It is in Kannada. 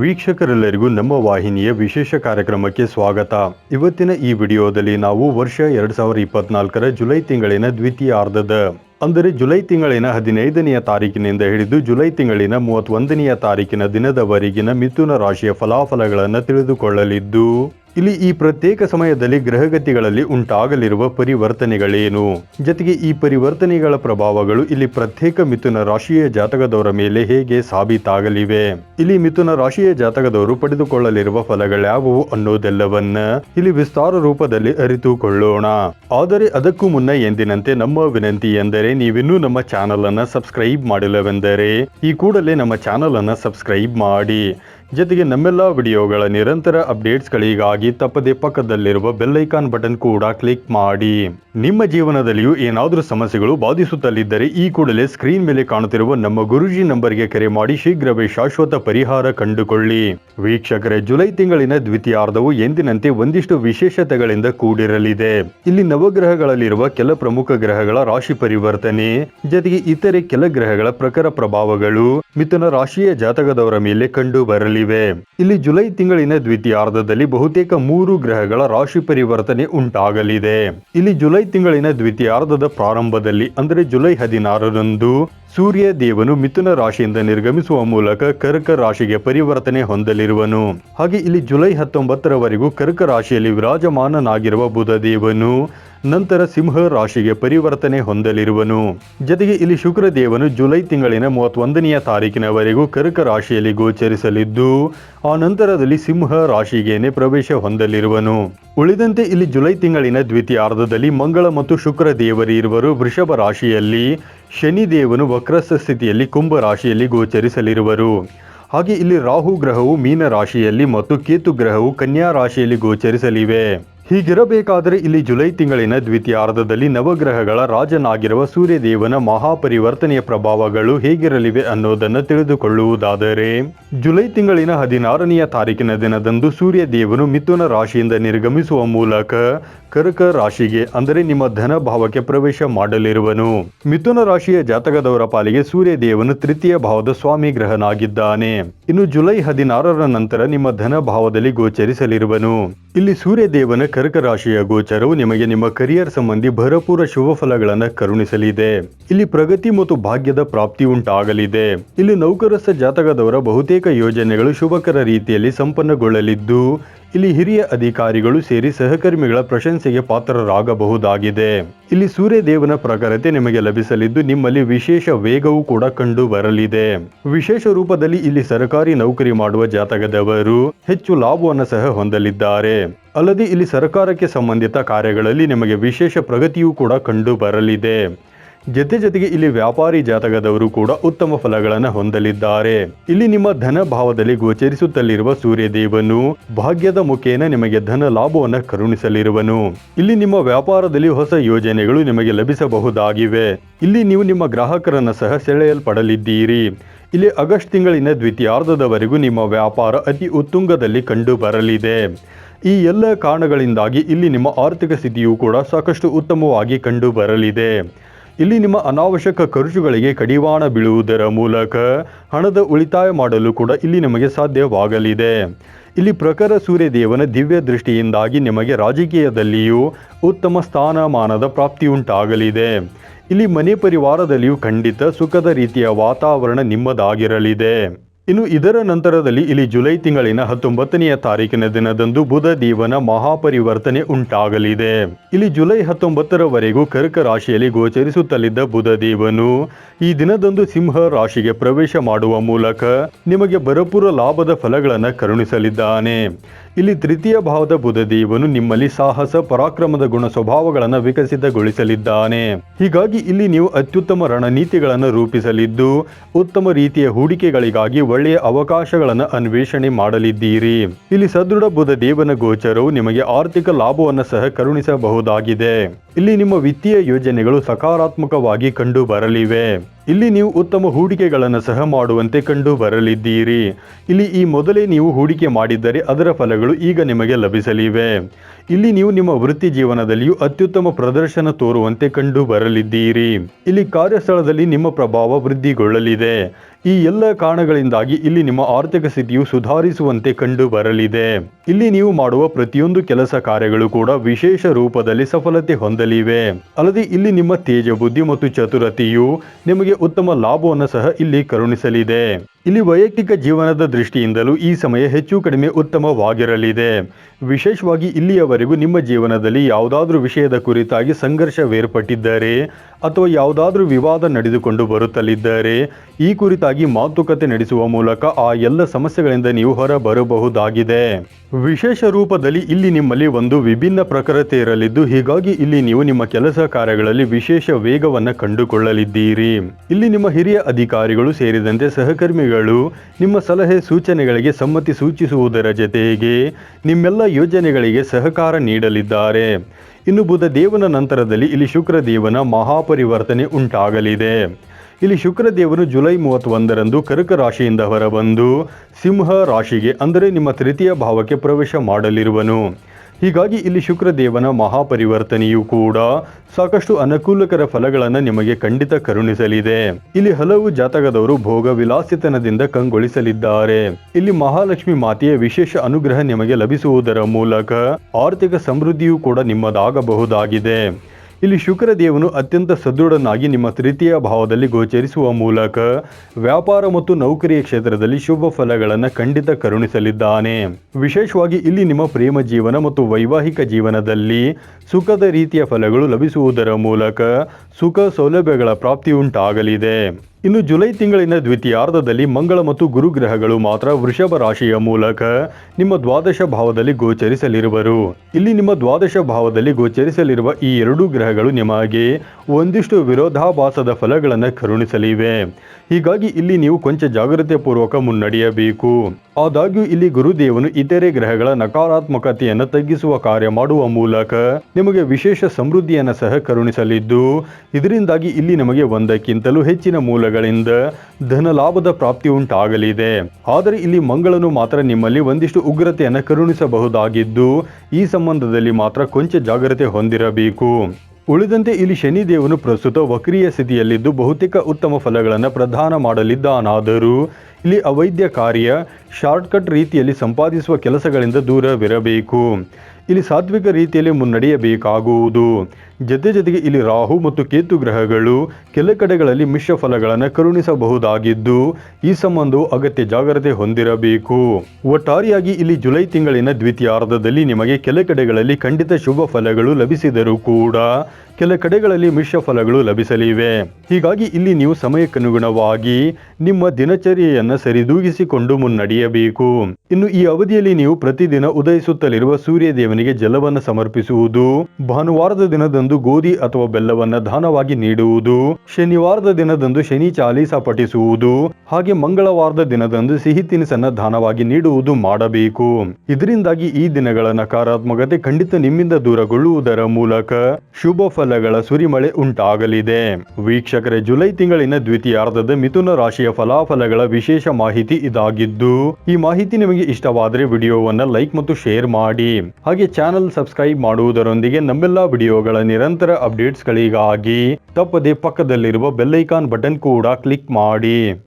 ವೀಕ್ಷಕರೆಲ್ಲರಿಗೂ ನಮ್ಮ ವಾಹಿನಿಯ ವಿಶೇಷ ಕಾರ್ಯಕ್ರಮಕ್ಕೆ ಸ್ವಾಗತ. ಇವತ್ತಿನ ಈ ವಿಡಿಯೋದಲ್ಲಿ ನಾವು ವರ್ಷ ಎರಡ್ ಸಾವಿರದ ಇಪ್ಪತ್ನಾಲ್ಕರ ಜುಲೈ ತಿಂಗಳಿನ ದ್ವಿತೀಯಾರ್ಧದ ಅಂದರೆ ಜುಲೈ ತಿಂಗಳಿನ ಹದಿನೈದನೆಯ ತಾರೀಕಿನಿಂದ ಹಿಡಿದು ಜುಲೈ ತಿಂಗಳಿನ ಮೂವತ್ತೊಂದನೆಯ ತಾರೀಕಿನ ದಿನದವರೆಗಿನ ಮಿಥುನ ರಾಶಿಯ ಫಲಾಫಲಗಳನ್ನು ತಿಳಿದುಕೊಳ್ಳಲಿದ್ದು ಇಲ್ಲಿ ಈ ಪ್ರತ್ಯೇಕ ಸಮಯದಲ್ಲಿ ಗ್ರಹಗತಿಗಳಲ್ಲಿ ಉಂಟಾಗಲಿರುವ ಪರಿವರ್ತನೆಗಳೇನು? ಜೊತೆಗೆ ಈ ಪರಿವರ್ತನೆಗಳ ಪ್ರಭಾವಗಳು ಇಲ್ಲಿ ಪ್ರತ್ಯೇಕ ಮಿಥುನ ರಾಶಿಯ ಜಾತಕದವರ ಮೇಲೆ ಹೇಗೆ ಸಾಬೀತಾಗಲಿವೆ? ಇಲ್ಲಿ ಮಿಥುನ ರಾಶಿಯ ಜಾತಕದವರು ಪಡೆದುಕೊಳ್ಳಲಿರುವ ಫಲಗಳ್ಯಾವುವು ಅನ್ನೋದೆಲ್ಲವನ್ನ ಇಲ್ಲಿ ವಿಸ್ತಾರ ರೂಪದಲ್ಲಿ ಅರಿತುಕೊಳ್ಳೋಣ. ಆದರೆ ಅದಕ್ಕೂ ಮುನ್ನ ಎಂದಿನಂತೆ ನಮ್ಮ ವಿನಂತಿ ಎಂದರೆ ನೀವಿನ್ನೂ ನಮ್ಮ ಚಾನಲ್ ಅನ್ನ ಸಬ್ಸ್ಕ್ರೈಬ್ ಮಾಡಿಲ್ಲವೆಂದರೆ ಈ ಕೂಡಲೇ ನಮ್ಮ ಚಾನಲ್ ಅನ್ನ ಸಬ್ಸ್ಕ್ರೈಬ್ ಮಾಡಿ. ಜೊತೆಗೆ ನಮ್ಮೆಲ್ಲ ವಿಡಿಯೋಗಳ ನಿರಂತರ ಅಪ್ಡೇಟ್ಸ್ಗಳಿಗಾಗಿ ತಪ್ಪದೆ ಪಕ್ಕದಲ್ಲಿರುವ ಬೆಲ್ಲೈಕಾನ್ ಬಟನ್ ಕೂಡ ಕ್ಲಿಕ್ ಮಾಡಿ. ನಿಮ್ಮ ಜೀವನದಲ್ಲಿಯೂ ಏನಾದರೂ ಸಮಸ್ಯೆಗಳು ಬಾಧಿಸುತ್ತಲಿದ್ದರೆ ಈ ಕೂಡಲೇ ಸ್ಕ್ರೀನ್ ಮೇಲೆ ಕಾಣುತ್ತಿರುವ ನಮ್ಮ ಗುರುಜಿ ನಂಬರ್ಗೆ ಕರೆ ಮಾಡಿ ಶೀಘ್ರವೇ ಶಾಶ್ವತ ಪರಿಹಾರ ಕಂಡುಕೊಳ್ಳಿ. ವೀಕ್ಷಕರೇ, ಜುಲೈ ತಿಂಗಳಿನ ದ್ವಿತೀಯಾರ್ಧವು ಎಂದಿನಂತೆ ಒಂದಿಷ್ಟು ವಿಶೇಷತೆಗಳಿಂದ ಕೂಡಿರಲಿದೆ. ಇಲ್ಲಿ ನವಗ್ರಹಗಳಲ್ಲಿರುವ ಕೆಲ ಪ್ರಮುಖ ಗ್ರಹಗಳ ರಾಶಿ ಪರಿವರ್ತನೆ, ಜೊತೆಗೆ ಇತರೆ ಕೆಲ ಗ್ರಹಗಳ ಪ್ರಖರ ಪ್ರಭಾವಗಳು, ಮಿಥುನ ರಾಶಿಯ ಜಾತಕದವರ ಮೇಲೆ ಕಂಡು ಇಲ್ಲಿ ಜುಲೈ ತಿಂಗಳಿನ ದ್ವಿತೀಯಾರ್ಧದಲ್ಲಿ ಬಹುತೇಕ ಮೂರು ಗ್ರಹಗಳ ರಾಶಿ ಪರಿವರ್ತನೆ ಉಂಟಾಗಲಿದೆ. ಇಲ್ಲಿ ಜುಲೈ ತಿಂಗಳಿನ ದ್ವಿತೀಯಾರ್ಧದ ಪ್ರಾರಂಭದಲ್ಲಿ, ಅಂದರೆ ಜುಲೈ ಹದಿನಾರರಂದು, ಸೂರ್ಯ ದೇವನು ಮಿಥುನ ರಾಶಿಯಿಂದ ನಿರ್ಗಮಿಸುವ ಮೂಲಕ ಕರ್ಕ ರಾಶಿಗೆ ಪರಿವರ್ತನೆ ಹೊಂದಲಿರುವನು. ಹಾಗೆ ಇಲ್ಲಿ ಜುಲೈ ಹತ್ತೊಂಬತ್ತರವರೆಗೂ ಕರ್ಕ ರಾಶಿಯಲ್ಲಿ ವಿರಾಜಮಾನನಾಗಿರುವ ಬುಧ ದೇವನು ನಂತರ ಸಿಂಹ ರಾಶಿಗೆ ಪರಿವರ್ತನೆ ಹೊಂದಲಿರುವನು. ಜೊತೆಗೆ ಇಲ್ಲಿ ಶುಕ್ರ ದೇವನು ಜುಲೈ ತಿಂಗಳಿನ ಮೂವತ್ತೊಂದನೆಯ ತಾರೀಕಿನವರೆಗೂ ಕರ್ಕ ರಾಶಿಯಲ್ಲಿ ಗೋಚರಿಸಲಿದ್ದು, ಆ ನಂತರದಲ್ಲಿ ಸಿಂಹ ರಾಶಿಗೇನೆ ಪ್ರವೇಶ ಹೊಂದಲಿರುವನು. ಉಳಿದಂತೆ ಇಲ್ಲಿ ಜುಲೈ ತಿಂಗಳಿನ ದ್ವಿತೀಯಾರ್ಧದಲ್ಲಿ ಮಂಗಳ ಮತ್ತು ಶುಕ್ರ ದೇವರಿರುವರು ವೃಷಭ ರಾಶಿಯಲ್ಲಿ ಶನಿ ದೇವನು ವಕ್ರಸ್ಥ ಸ್ಥಿತಿಯಲ್ಲಿ ಕುಂಭ ರಾಶಿಯಲ್ಲಿ ಗೋಚರಿಸಲಿರುವರು. ಹಾಗೆ ಇಲ್ಲಿ ರಾಹು ಗ್ರಹವು ಮೀನ ರಾಶಿಯಲ್ಲಿ ಮತ್ತು ಕೇತು ಗ್ರಹವು ಕನ್ಯಾ ರಾಶಿಯಲ್ಲಿ ಗೋಚರಿಸಲಿವೆ. ಹೀಗಿರಬೇಕಾದರೆ ಇಲ್ಲಿ ಜುಲೈ ತಿಂಗಳಿನ ದ್ವಿತೀಯಾರ್ಧದಲ್ಲಿ ನವಗ್ರಹಗಳ ರಾಜನಾಗಿರುವ ಸೂರ್ಯದೇವನ ಮಹಾಪರಿವರ್ತನೆಯ ಪ್ರಭಾವಗಳು ಹೇಗಿರಲಿವೆ ಅನ್ನೋದನ್ನು ತಿಳಿದುಕೊಳ್ಳುವುದಾದರೆ, ಜುಲೈ ತಿಂಗಳಿನ ಹದಿನಾರನೆಯ ತಾರೀಕಿನ ದಿನದಂದು ಸೂರ್ಯದೇವನು ಮಿಥುನ ರಾಶಿಯಿಂದ ನಿರ್ಗಮಿಸುವ ಮೂಲಕ ಕರ್ಕ ರಾಶಿಗೆ, ಅಂದರೆ ನಿಮ್ಮ ಧನ ಭಾವಕ್ಕೆ ಪ್ರವೇಶ ಮಾಡಲಿರುವನು. ಮಿಥುನ ರಾಶಿಯ ಜಾತಕದವರ ಪಾಲಿಗೆ ಸೂರ್ಯದೇವನು ತೃತೀಯ ಭಾವದ ಸ್ವಾಮಿ ಗ್ರಹನಾಗಿದ್ದಾನೆ. ಇನ್ನು ಜುಲೈ ಹದಿನಾರರ ನಂತರ ನಿಮ್ಮ ಧನ ಭಾವದಲ್ಲಿ ಗೋಚರಿಸಲಿರುವನು. ಇಲ್ಲಿ ಸೂರ್ಯ ದೇವನ ಕರ್ಕ ರಾಶಿಯ ಗೋಚರವು ನಿಮಗೆ ನಿಮ್ಮ ಕರಿಯರ್ ಸಂಬಂಧಿ ಭರಪೂರ ಶುಭ ಫಲಗಳನ್ನು ಕರುಣಿಸಲಿದೆ. ಇಲ್ಲಿ ಪ್ರಗತಿ ಮತ್ತು ಭಾಗ್ಯದ ಪ್ರಾಪ್ತಿ ಉಂಟಾಗಲಿದೆ. ಇಲ್ಲಿ ನೌಕರಸ್ಥ ಜಾತಕದವರ ಬಹುತೇಕ ಯೋಜನೆಗಳು ಶುಭಕರ ರೀತಿಯಲ್ಲಿ ಸಂಪನ್ನಗೊಳ್ಳಲಿದ್ದು, ಇಲ್ಲಿ ಹಿರಿಯ ಅಧಿಕಾರಿಗಳು ಸೇರಿ ಸಹಕರ್ಮಿಗಳ ಪ್ರಶಂಸೆಗೆ ಪಾತ್ರರಾಗಬಹುದಾಗಿದೆ. ಇಲ್ಲಿ ಸೂರ್ಯದೇವನ ಪ್ರಖರತೆ ನಿಮಗೆ ಲಭಿಸಲಿದ್ದು, ನಿಮ್ಮಲ್ಲಿ ವಿಶೇಷ ವೇಗವೂ ಕೂಡ ಕಂಡು ಬರಲಿದೆ ವಿಶೇಷ ರೂಪದಲ್ಲಿ ಇಲ್ಲಿ ಸರ್ಕಾರಿ ನೌಕರಿ ಮಾಡುವ ಜಾತಕದವರು ಹೆಚ್ಚು ಲಾಭವನ್ನು ಸಹ ಹೊಂದಲಿದ್ದಾರೆ. ಅಲ್ಲದೆ ಇಲ್ಲಿ ಸರ್ಕಾರಕ್ಕೆ ಸಂಬಂಧಿತ ಕಾರ್ಯಗಳಲ್ಲಿ ನಿಮಗೆ ವಿಶೇಷ ಪ್ರಗತಿಯೂ ಕೂಡ ಕಂಡು ಬರಲಿದೆ ಜೊತೆ ಜೊತೆಗೆ ಇಲ್ಲಿ ವ್ಯಾಪಾರಿ ಜಾತಕದವರು ಕೂಡ ಉತ್ತಮ ಫಲಗಳನ್ನು ಹೊಂದಲಿದ್ದಾರೆ. ಇಲ್ಲಿ ನಿಮ್ಮ ಧನ ಭಾವದಲ್ಲಿ ಗೋಚರಿಸುತ್ತಲಿರುವ ಸೂರ್ಯದೇವನು ಭಾಗ್ಯದ ಮುಖೇನ ನಿಮಗೆ ಧನ ಲಾಭವನ್ನು ಕರುಣಿಸಲಿರುವನು. ಇಲ್ಲಿ ನಿಮ್ಮ ವ್ಯಾಪಾರದಲ್ಲಿ ಹೊಸ ಯೋಜನೆಗಳು ನಿಮಗೆ ಲಭಿಸಬಹುದಾಗಿವೆ. ಇಲ್ಲಿ ನೀವು ನಿಮ್ಮ ಗ್ರಾಹಕರನ್ನ ಸಹ ಸೆಳೆಯಲ್ಪಡಲಿದ್ದೀರಿ. ಇಲ್ಲಿ ಆಗಸ್ಟ್ ತಿಂಗಳಿನ ದ್ವಿತೀಯಾರ್ಧದವರೆಗೂ ನಿಮ್ಮ ವ್ಯಾಪಾರ ಅತಿ ಉತ್ತುಂಗದಲ್ಲಿ ಕಂಡು ಬರಲಿದೆ ಈ ಎಲ್ಲ ಕಾರಣಗಳಿಂದಾಗಿ ಇಲ್ಲಿ ನಿಮ್ಮ ಆರ್ಥಿಕ ಸ್ಥಿತಿಯೂ ಕೂಡ ಸಾಕಷ್ಟು ಉತ್ತಮವಾಗಿ ಕಂಡು ಬರಲಿದೆ ಇಲ್ಲಿ ನಿಮ್ಮ ಅನಾವಶ್ಯಕ ಖರ್ಚುಗಳಿಗೆ ಕಡಿವಾಣ ಬೀಳುವುದರ ಮೂಲಕ ಹಣದ ಉಳಿತಾಯ ಮಾಡಲು ಕೂಡ ಇಲ್ಲಿ ನಿಮಗೆ ಸಾಧ್ಯವಾಗಲಿದೆ. ಇಲ್ಲಿ ಪ್ರಖರ ಸೂರ್ಯದೇವನ ದಿವ್ಯ ದೃಷ್ಟಿಯಿಂದಾಗಿ ನಿಮಗೆ ರಾಜಕೀಯದಲ್ಲಿಯೂ ಉತ್ತಮ ಸ್ಥಾನಮಾನದ ಪ್ರಾಪ್ತಿಯುಂಟಾಗಲಿದೆ. ಇಲ್ಲಿ ಮನೆ ಪರಿವಾರದಲ್ಲಿಯೂ ಖಂಡಿತ ಸುಖದ ರೀತಿಯ ವಾತಾವರಣ ನಿಮ್ಮದಾಗಿರಲಿದೆ. ಇನ್ನು ಇದರ ನಂತರದಲ್ಲಿ ಇಲ್ಲಿ ಜುಲೈ ತಿಂಗಳಿನ ಹತ್ತೊಂಬತ್ತನೆಯ ತಾರೀಕಿನ ದಿನದಂದು ಬುಧ ದೇವನ ಮಹಾಪರಿವರ್ತನೆ ಉಂಟಾಗಲಿದೆ. ಇಲ್ಲಿ ಜುಲೈ ಹತ್ತೊಂಬತ್ತರವರೆಗೂ ಕರ್ಕ ರಾಶಿಯಲ್ಲಿ ಗೋಚರಿಸುತ್ತಲಿದ್ದ ಬುಧ ದೇವನು ಈ ದಿನದಂದು ಸಿಂಹ ರಾಶಿಗೆ ಪ್ರವೇಶ ಮಾಡುವ ಮೂಲಕ ನಿಮಗೆ ಭರಪೂರ ಲಾಭದ ಫಲಗಳನ್ನು ಕರುಣಿಸಲಿದ್ದಾನೆ. ಇಲ್ಲಿ ತೃತೀಯ ಭಾವದ ಬುಧ ದೇವನು ನಿಮ್ಮಲ್ಲಿ ಸಾಹಸ, ಪರಾಕ್ರಮದ ಗುಣ ಸ್ವಭಾವಗಳನ್ನು ವಿಕಸಿತಗೊಳಿಸಲಿದ್ದಾನೆ. ಹೀಗಾಗಿ ಇಲ್ಲಿ ನೀವು ಅತ್ಯುತ್ತಮ ರಣನೀತಿಗಳನ್ನು ರೂಪಿಸಲಿದ್ದು, ಉತ್ತಮ ರೀತಿಯ ಹೂಡಿಕೆಗಳಿಗಾಗಿ ಒಳ್ಳೆಯ ಅವಕಾಶಗಳನ್ನು ಅನ್ವೇಷಣೆ ಮಾಡಲಿದ್ದೀರಿ. ಇಲ್ಲಿ ಸದೃಢ ಬುಧ ದೇವನ ಗೋಚರವು ನಿಮಗೆ ಆರ್ಥಿಕ ಲಾಭವನ್ನು ಸಹ ಕರುಣಿಸಬಹುದಾಗಿದೆ. ಇಲ್ಲಿ ನಿಮ್ಮ ವಿತ್ತೀಯ ಯೋಜನೆಗಳು ಸಕಾರಾತ್ಮಕವಾಗಿ ಕಂಡು ಬರಲಿವೆ ಇಲ್ಲಿ ನೀವು ಉತ್ತಮ ಹೂಡಿಕೆಗಳನ್ನು ಸಹ ಮಾಡುವಂತೆ ಕಂಡು ಬರಲಿದ್ದೀರಿ. ಇಲ್ಲಿ ಈ ಮೊದಲೇ ನೀವು ಹೂಡಿಕೆ ಮಾಡಿದ್ದರೆ ಅದರ ಫಲಗಳು ಈಗ ನಿಮಗೆ ಲಭಿಸಲಿವೆ. ಇಲ್ಲಿ ನೀವು ನಿಮ್ಮ ವೃತ್ತಿ ಜೀವನದಲ್ಲಿಯೂ ಅತ್ಯುತ್ತಮ ಪ್ರದರ್ಶನ ತೋರುವಂತೆ ಕಂಡು ಬರಲಿದ್ದೀರಿ. ಇಲ್ಲಿ ಕಾರ್ಯಸ್ಥಳದಲ್ಲಿ ನಿಮ್ಮ ಪ್ರಭಾವ ವೃದ್ಧಿಗೊಳ್ಳಲಿದೆ. ಈ ಎಲ್ಲ ಕಾರಣಗಳಿಂದಾಗಿ ಇಲ್ಲಿ ನಿಮ್ಮ ಆರ್ಥಿಕ ಸ್ಥಿತಿಯು ಸುಧಾರಿಸುವಂತೆ ಕಂಡು ಬರಲಿದೆ ಇಲ್ಲಿ ನೀವು ಮಾಡುವ ಪ್ರತಿಯೊಂದು ಕೆಲಸ ಕಾರ್ಯಗಳು ಕೂಡ ವಿಶೇಷ ರೂಪದಲ್ಲಿ ಸಫಲತೆ ಹೊಂದಲಿವೆ. ಅಲ್ಲದೆ ಇಲ್ಲಿ ನಿಮ್ಮ ತೇಜ ಬುದ್ಧಿ ಮತ್ತು ಚತುರತೆಯು ನಿಮಗೆ ಉತ್ತಮ ಲಾಭವನ್ನು ಸಹ ಇಲ್ಲಿ ಕರುಣಿಸಲಿದೆ. ಇಲ್ಲಿ ವೈಯಕ್ತಿಕ ಜೀವನದ ದೃಷ್ಟಿಯಿಂದಲೂ ಈ ಸಮಯ ಹೆಚ್ಚು ಕಡಿಮೆ ಉತ್ತಮವಾಗಿರಲಿದೆ. ವಿಶೇಷವಾಗಿ ಇಲ್ಲಿಯವರೆಗೂ ನಿಮ್ಮ ಜೀವನದಲ್ಲಿ ಯಾವುದಾದ್ರೂ ವಿಷಯದ ಕುರಿತಾಗಿ ಸಂಘರ್ಷವೇರ್ಪಟ್ಟಿದ್ದರೆ ಅಥವಾ ಯಾವುದಾದ್ರೂ ವಿವಾದ ನಡೆದುಕೊಂಡು ಬರುತ್ತಲಿದ್ದರೆ ಈ ಕುರಿತಾಗಿ ಮಾತುಕತೆ ನಡೆಸುವ ಮೂಲಕ ಆ ಎಲ್ಲ ಸಮಸ್ಯೆಗಳಿಂದ ನೀವು ಹೊರ ಬರಬಹುದಾಗಿದೆ ವಿಶೇಷ ರೂಪದಲ್ಲಿ ಇಲ್ಲಿ ನಿಮ್ಮಲ್ಲಿ ಒಂದು ವಿಭಿನ್ನ ಪ್ರಕೃತಿ ಇರಲಿದ್ದು, ಹೀಗಾಗಿ ಇಲ್ಲಿ ನೀವು ನಿಮ್ಮ ಕೆಲಸ ಕಾರ್ಯಗಳಲ್ಲಿ ವಿಶೇಷ ವೇಗವನ್ನು ಕಂಡುಕೊಳ್ಳಲಿದ್ದೀರಿ. ಇಲ್ಲಿ ನಿಮ್ಮ ಹಿರಿಯ ಅಧಿಕಾರಿಗಳು ಸೇರಿದಂತೆ ಸಹಕರ್ಮಿಗಳು ನಿಮ್ಮ ಸಲಹೆ ಸೂಚನೆಗಳಿಗೆ ಸಮ್ಮತಿ ಸೂಚಿಸುವುದರ ಜೊತೆಗೆ ನಿಮ್ಮೆಲ್ಲ ಯೋಜನೆಗಳಿಗೆ ಸಹಕಾರ ನೀಡಲಿದ್ದಾರೆ. ಇನ್ನು ಬುಧ ದೇವನ ನಂತರದಲ್ಲಿ ಇಲ್ಲಿ ಶುಕ್ರ ದೇವನ ಮಹಾಪರಿವರ್ತನೆ ಉಂಟಾಗಲಿದೆ. ಇಲ್ಲಿ ಶುಕ್ರ ದೇವನು ಜುಲೈ ಮೂವತ್ತೊಂದರಂದು ಕರ್ಕ ರಾಶಿಯಿಂದ ಹೊರಬಂದು ಸಿಂಹ ರಾಶಿಗೆ, ಅಂದರೆ ನಿಮ್ಮ ತೃತೀಯ ಭಾವಕ್ಕೆ ಪ್ರವೇಶ ಮಾಡಲಿರುವನು. ಹೀಗಾಗಿ ಇಲ್ಲಿ ಶುಕ್ರದೇವನ ಮಹಾಪರಿವರ್ತನೆಯೂ ಕೂಡ ಸಾಕಷ್ಟು ಅನುಕೂಲಕರ ಫಲಗಳನ್ನು ನಿಮಗೆ ಖಂಡಿತ ಕರುಣಿಸಲಿದೆ. ಇಲ್ಲಿ ಹಲವು ಜಾತಕದವರು ಭೋಗ ವಿಲಾಸಿತನದಿಂದ ಕಂಗೊಳಿಸಲಿದ್ದಾರೆ. ಇಲ್ಲಿ ಮಹಾಲಕ್ಷ್ಮಿ ಮಾತೆಯ ವಿಶೇಷ ಅನುಗ್ರಹ ನಿಮಗೆ ಲಭಿಸುವುದರ ಮೂಲಕ ಆರ್ಥಿಕ ಸಮೃದ್ಧಿಯೂ ಕೂಡ ನಿಮ್ಮದಾಗಬಹುದಾಗಿದೆ. ಇಲ್ಲಿ ಶುಕ್ರ ದೇವನು ಅತ್ಯಂತ ಸದೃಢನಾಗಿ ನಿಮ್ಮ ತೃತೀಯ ಭಾವದಲ್ಲಿ ಗೋಚರಿಸುವ ಮೂಲಕ ವ್ಯಾಪಾರ ಮತ್ತು ನೌಕರಿಯ ಕ್ಷೇತ್ರದಲ್ಲಿ ಶುಭ ಫಲಗಳನ್ನು ಖಂಡಿತ ಕರುಣಿಸಲಿದ್ದಾನೆ. ವಿಶೇಷವಾಗಿ ಇಲ್ಲಿ ನಿಮ್ಮ ಪ್ರೇಮ ಜೀವನ ಮತ್ತು ವೈವಾಹಿಕ ಜೀವನದಲ್ಲಿ ಸುಖದ ರೀತಿಯ ಫಲಗಳು ಲಭಿಸುವುದರ ಮೂಲಕ ಸುಖ ಸೌಲಭ್ಯಗಳ ಪ್ರಾಪ್ತಿ ಉಂಟಾಗಲಿದೆ. ಇನ್ನು ಜುಲೈ ತಿಂಗಳಿನ ದ್ವಿತೀಯಾರ್ಧದಲ್ಲಿ ಮಂಗಳ ಮತ್ತು ಗುರು ಗ್ರಹಗಳು ಮಾತ್ರ ವೃಷಭ ರಾಶಿಯ ಮೂಲಕ ನಿಮ್ಮ ದ್ವಾದಶ ಭಾವದಲ್ಲಿ ಗೋಚರಿಸಲಿರುವರು. ಇಲ್ಲಿ ನಿಮ್ಮ ದ್ವಾದಶ ಭಾವದಲ್ಲಿ ಗೋಚರಿಸಲಿರುವ ಈ ಎರಡೂ ಗ್ರಹಗಳು ನಿಮಗೆ ಒಂದಿಷ್ಟು ವಿರೋಧಾಭಾಸದ ಫಲಗಳನ್ನು ಕರುಣಿಸಲಿವೆ. ಹೀಗಾಗಿ ಇಲ್ಲಿ ನೀವು ಕೊಂಚ ಜಾಗ್ರತೆ ಪೂರ್ವಕ ಮುನ್ನಡೆಯಬೇಕು. ಆದಾಗ್ಯೂ ಇಲ್ಲಿ ಗುರುದೇವನು ಇತರೆ ಗ್ರಹಗಳ ನಕಾರಾತ್ಮಕತೆಯನ್ನು ತಗ್ಗಿಸುವ ಕಾರ್ಯ ಮಾಡುವ ಮೂಲಕ ನಿಮಗೆ ವಿಶೇಷ ಸಮೃದ್ಧಿಯನ್ನು ಸಹ ಕರುಣಿಸಲಿದ್ದು, ಇದರಿಂದಾಗಿ ಇಲ್ಲಿ ನಮಗೆ ಒಂದಕ್ಕಿಂತಲೂ ಹೆಚ್ಚಿನ ಮೂಲಗಳಿಂದ ಧನ ಲಾಭದ ಪ್ರಾಪ್ತಿ ಉಂಟಾಗಲಿದೆ. ಆದರೆ ಇಲ್ಲಿ ಮಂಗಳನು ಮಾತ್ರ ನಿಮ್ಮಲ್ಲಿ ಒಂದಿಷ್ಟು ಉಗ್ರತೆಯನ್ನು ಕರುಣಿಸಬಹುದಾಗಿದ್ದು, ಈ ಸಂಬಂಧದಲ್ಲಿ ಮಾತ್ರ ಕೊಂಚ ಜಾಗ್ರತೆ ಹೊಂದಿರಬೇಕು. ಉಳಿದಂತೆ ಇಲ್ಲಿ ಶನಿದೇವನು ಪ್ರಸ್ತುತ ವಕ್ರಿಯ ಸ್ಥಿತಿಯಲ್ಲಿದ್ದು, ಬಹುತೇಕ ಉತ್ತಮ ಫಲಗಳನ್ನು ಪ್ರದಾನ ಮಾಡಲಿದ್ದಾನಾದರೂ, ಇಲ್ಲಿ ಅವೈದ್ಯ ಕಾರ್ಯ, ಶಾರ್ಟ್ಕಟ್ ರೀತಿಯಲ್ಲಿ ಸಂಪಾದಿಸುವ ಕೆಲಸಗಳಿಂದ ದೂರವಿರಬೇಕು. ಇಲ್ಲಿ ಸಾತ್ವಿಕ ರೀತಿಯಲ್ಲಿ ಮುನ್ನಡೆಯಬೇಕಾಗುವುದು. ಜೊತೆ ಜೊತೆಗೆ ಇಲ್ಲಿ ರಾಹು ಮತ್ತು ಕೇತು ಗ್ರಹಗಳು ಕೆಲ ಕಡೆಗಳಲ್ಲಿ ಮಿಶ್ರ ಫಲಗಳನ್ನು ಕರುಣಿಸಬಹುದಾಗಿದ್ದು, ಈ ಸಂಬಂಧವು ಅಗತ್ಯ ಜಾಗ್ರತೆ ಹೊಂದಿರಬೇಕು. ಒಟ್ಟಾರೆಯಾಗಿ ಇಲ್ಲಿ ಜುಲೈ ತಿಂಗಳಿನ ದ್ವಿತೀಯಾರ್ಧದಲ್ಲಿ ನಿಮಗೆ ಕೆಲ ಕಡೆಗಳಲ್ಲಿ ಖಂಡಿತ ಶುಭ ಫಲಗಳು ಲಭಿಸಿದರೂ ಕೂಡ ಕೆಲ ಕಡೆಗಳಲ್ಲಿ ಮಿಶ್ರ ಫಲಗಳು ಲಭಿಸಲಿವೆ. ಹೀಗಾಗಿ ಇಲ್ಲಿ ನೀವು ಸಮಯಕ್ಕನುಗುಣವಾಗಿ ನಿಮ್ಮ ದಿನಚರ್ಯೆಯನ್ನು ಸರಿದೂಗಿಸಿಕೊಂಡು ಮುನ್ನಡೆಯಬೇಕು. ಇನ್ನು ಈ ಅವಧಿಯಲ್ಲಿ ನೀವು ಪ್ರತಿದಿನ ಉದಯಿಸುತ್ತಲಿರುವ ಸೂರ್ಯ ದೇವನಿಗೆ ಜಲವನ್ನು ಸಮರ್ಪಿಸುವುದು, ಭಾನುವಾರದ ದಿನದಂದು ಗೋಧಿ ಅಥವಾ ಬೆಲ್ಲವನ್ನು ದಾನವಾಗಿ ನೀಡುವುದು, ಶನಿವಾರದ ದಿನದಂದು ಶನಿ ಚಾಲೀಸ ಪಠಿಸುವುದು, ಹಾಗೆ ಮಂಗಳವಾರದ ದಿನದಂದು ಸಿಹಿ ತಿನಿಸನ್ನ ದಾನವಾಗಿ ನೀಡುವುದು ಮಾಡಬೇಕು. ಇದರಿಂದಾಗಿ ಈ ದಿನಗಳ ನಕಾರಾತ್ಮಕತೆ ಖಂಡಿತ ನಿಮ್ಮಿಂದ ದೂರಗೊಳ್ಳುವುದರ ಮೂಲಕ ಶುಭ ಫಲಗಳ ಸುರಿಮಳೆ ಉಂಟಾಗಲಿದೆ. ವೀಕ್ಷಕರೇ, ಜುಲೈ ತಿಂಗಳಿನ ದ್ವಿತೀಯಾರ್ಧದ ಮಿಥುನ ರಾಶಿಯ ಫಲಾಫಲಗಳ ವಿಶೇಷ ಮಾಹಿತಿ ಇದಾಗಿದ್ದು, ಈ ಮಾಹಿತಿ ನಿಮಗೆ ಇಷ್ಟವಾದರೆ ವಿಡಿಯೋವನ್ನ ಲೈಕ್ ಮತ್ತು ಶೇರ್ ಮಾಡಿ. ಹಾಗೆ ಚಾನಲ್ ಸಬ್ಸ್ಕ್ರೈಬ್ ಮಾಡುವುದರೊಂದಿಗೆ ನಮ್ಮೆಲ್ಲಾ ವಿಡಿಯೋಗಳ ನಿರಂತರ ಅಪ್ಡೇಟ್ಸ್ಗಳಿಗಾಗಿ ತಪ್ಪದೆ ಪಕ್ಕದಲ್ಲಿರುವ ಬೆಲ್ಲೈಕಾನ್ ಬಟನ್ ಕೂಡ ಕ್ಲಿಕ್ ಮಾಡಿ.